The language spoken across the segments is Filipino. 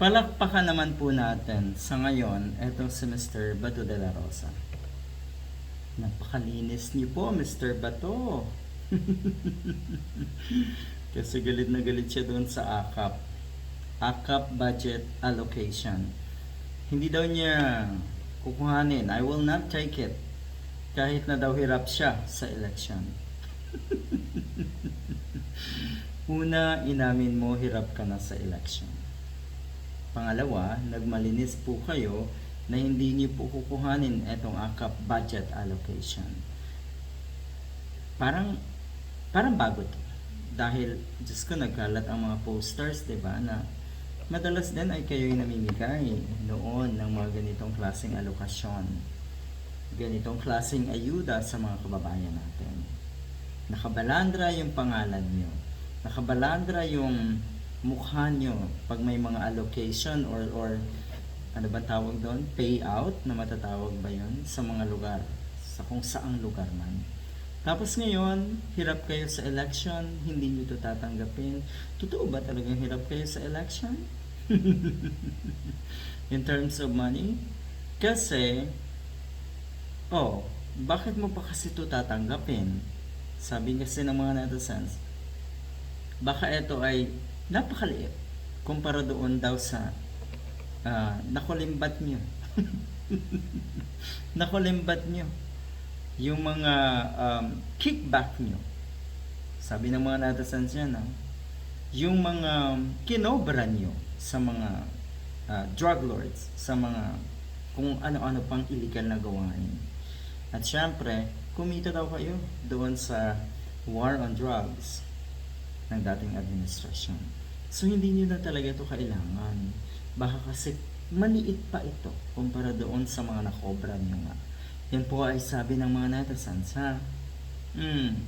Palakpakan naman po natin sa ngayon, etong si Mr. Bato de la Rosa. Napakalinis niyo po, Mr. Bato. Kasi galit na galit siya doon sa AKAP. AKAP budget allocation. Hindi daw niya kukuhanin. I will not take it. Kahit na daw hirap siya sa election. Una, inamin mo hirap ka na sa election. Pangalawa, nagmalinis po kayo na hindi niyo po kukuhanin itong AKAP budget allocation. Parang, parang bago to. Dahil, Diyos ko, nagkalat ang mga posters, di ba, na madalas din ay kayo'y namimigay noon ng mga ganitong klaseng alokasyon. Ganitong klaseng ayuda sa mga kababayan natin. Nakabalandra yung pangalan nyo. Nakabalandra yung mukha nyo pag may mga allocation or or ano ba tawag doon? Payout na matatawag ba yun sa mga lugar? Sa kung saang lugar man. Tapos ngayon, hirap kayo sa election, hindi nyo ito tatanggapin. Totoo ba talagang hirap kayo sa election? In terms of money? Kasi, oh, bakit mo pa kasi ito tatanggapin? Sabi kasi ng mga netizens, baka ito ay napakaliit kumpara doon daw sa ah, nakulimbat nyo. nakulimbat nyo. Yung mga um, kickback nyo. Sabi ng mga netizens yan, ah, yung mga kinobra nyo sa mga ah, drug lords, sa mga kung ano-ano pang illegal na gawain. At syempre, kumita daw kayo doon sa war on drugs ng dating administrasyon. So, hindi nyo na talaga ito kailangan. Baka kasi maliit pa ito kumpara doon sa mga nakobra nyo nga. Yan po ay sabi ng mga netizens, ha? Hmm.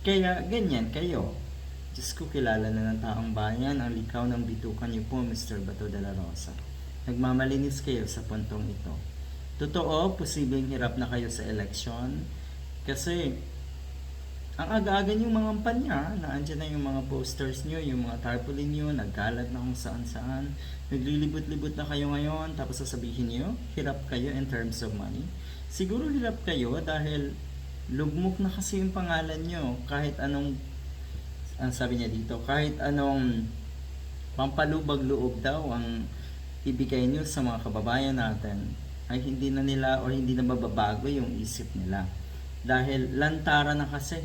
Kaya, ganyan kayo. Diyos ko, kilala na ng taong bayan ang likaw ng bitukan niyo po, Mr. Bato de la Rosa. Nagmamalinis kayo sa puntong ito. Totoo, posibleng hirap na kayo sa eleksyon kasi ang aga-aga niyong mga kampanya na andyan na yung mga posters niyo, yung mga tarpaulin niyo, nagkalat na kung saan-saan. Naglilibot-libot na kayo ngayon, tapos sasabihin niyo, hirap kayo in terms of money. Siguro hirap kayo dahil lugmok na kasi yung pangalan niyo. Kahit anong, ang sabi niya dito, kahit anong pampalubag loob daw ang ibigay niyo sa mga kababayan natin ay hindi na nila o hindi na mababago yung isip nila. Dahil lantara na kasi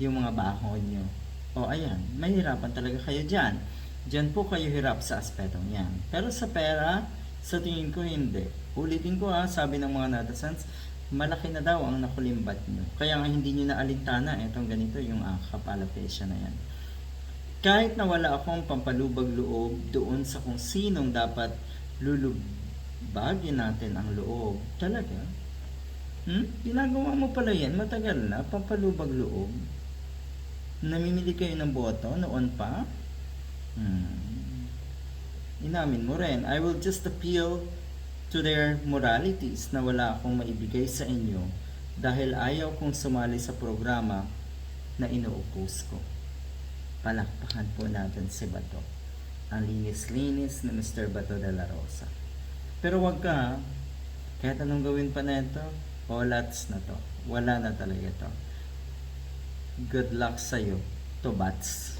yung mga bahon nyo. O ayan, mahirapan talaga kayo dyan. Dyan po kayo hirap sa aspetong yan. Pero sa pera, sa tingin ko hindi. Ulitin ko ha, sabi ng mga netizens, malaki na daw ang nakulimbat nyo. Kaya nga hindi nyo na alintana, etong ganito yung akap alopecia na yan. Kahit na wala akong pampalubag loob doon sa kung sinong dapat lulubagin natin ang loob, talaga, Hmm? Ginagawa mo pala yan, matagal na, pampalubag loob. Namimili kayo ng boto noon pa? Hmm. Inamin mo rin, I will just appeal to their moralities na wala akong maibigay sa inyo dahil ayaw kong sumali sa programa na ino-oppose ko. Palakpakan po natin si Bato. Ang linis-linis ni Mr. Bato de la Rosa. Pero wag ka. Kahit anong gawin pa na ito, olats na to. Wala na talaga to. Good luck sa'yo, to bats.